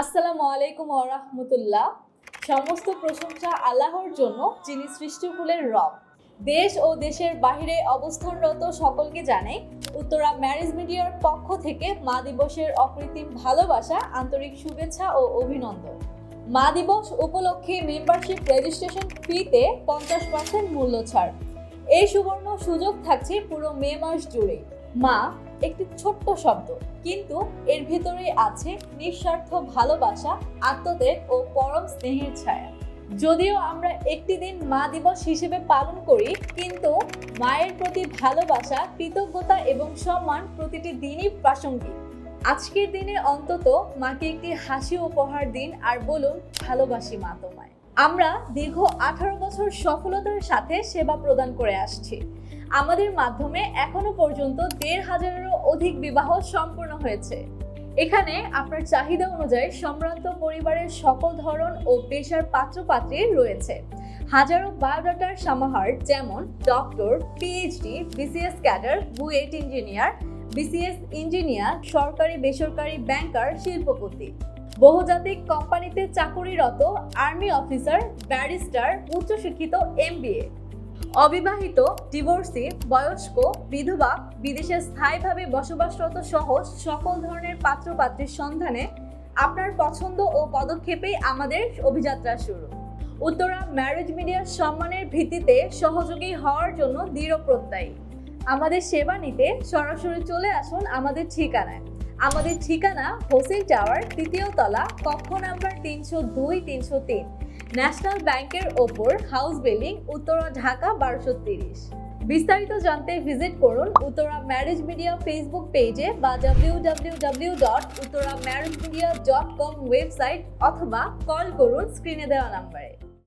আসসালামু আলাইকুম ওরহমতুল্লাহ সমস্ত প্রশংসা আল্লাহর জন্য, যিনি সৃষ্টিকুলের রব। দেশ ও দেশের বাহিরে অবস্থানরত সকলকে জানাই, উত্তরা ম্যারেজ মিডিয়ার পক্ষ থেকে মা দিবসের অকৃত্রিম ভালোবাসা, আন্তরিক শুভেচ্ছা ও অভিনন্দন। মা দিবস উপলক্ষে মেম্বারশিপ রেজিস্ট্রেশন ফিতে পঞ্চাশ পার্সেন্ট মূল্য ছাড়। এই সুবর্ণ সুযোগ থাকছে পুরো মে মাস জুড়ে। মা একটি ছোট্ট শব্দ, কিন্তু এর ভেতরে আছে নিঃস্বার্থ ভালোবাসা আত্মত্যাগ ও পরম স্নেহের ছায়া। যদিও আমরা একটি দিন মা দিবস হিসেবে পালন করি, কিন্তু মায়ের প্রতি ভালোবাসা, কৃতজ্ঞতা এবং সম্মান প্রতিটি দিনই প্রাসঙ্গিক। আজকের দিনে অন্তত মাকে একটি হাসি উপহার দিন আর বলুন, ভালোবাসি মা তোমায়। আমরা দীর্ঘ আঠারো বছর সফলতার সাথে সেবা প্রদান করে আসছি। আমাদের মাধ্যমে এখনও পর্যন্ত দেড় হাজারেরও অধিক বিবাহ সম্পূর্ণ হয়েছে। এখানে আপনার চাহিদা অনুযায়ী সম্ভ্রান্ত পরিবারের সকল ধরন ও পেশার পাত্রপাত্রী রয়েছে। হাজারো বায়োডাটার সমাহার যেমন doctor PhD BCS cadre, BUET engineer BCS engineer, সরকারি বেসরকারি ব্যাংকার, শিল্পপতি। বহুজাতিক কোম্পানিতে চাকুরিরত আর্মি অফিসার, ব্যারিস্টার, উচ্চশিক্ষিত এমবিএ অবিবাহিত ডিভোর্সি বয়স্ক, বিধবা, বিদেশে স্থায়ীভাবে বসবাসরত সহ সকল ধরনের পাত্রপাত্রীর সন্ধানে আপনার পছন্দ ও পদক্ষেপেই আমাদের অভিযাত্রা শুরু। উত্তরা ম্যারেজ মিডিয়ার সম্মানের ভিত্তিতে সহযোগী হওয়ার জন্য দৃঢ় প্রত্যয়ী। আমাদের সেবা নিতে সরাসরি চলে আসুন আমাদের ঠিকানায়। আমাদের ঠিকানা হোসেন টাওয়ার, তৃতীয় তলা, কক্ষ নাম্বার তিনশো দুই, তিনশো তিন। ন্যাশনাল ব্যাংকের ওপর হাউস বিল্ডিং উত্তরা ঢাকা বারোশো তিরিশ। বিস্তারিত জানতে ভিজিট করুন উত্তরা ম্যারেজ মিডিয়া ফেসবুক পেজে বা W dot Uttara marriage media dot com website অথবা কল করুন স্ক্রিনে দেওয়া নাম্বারে।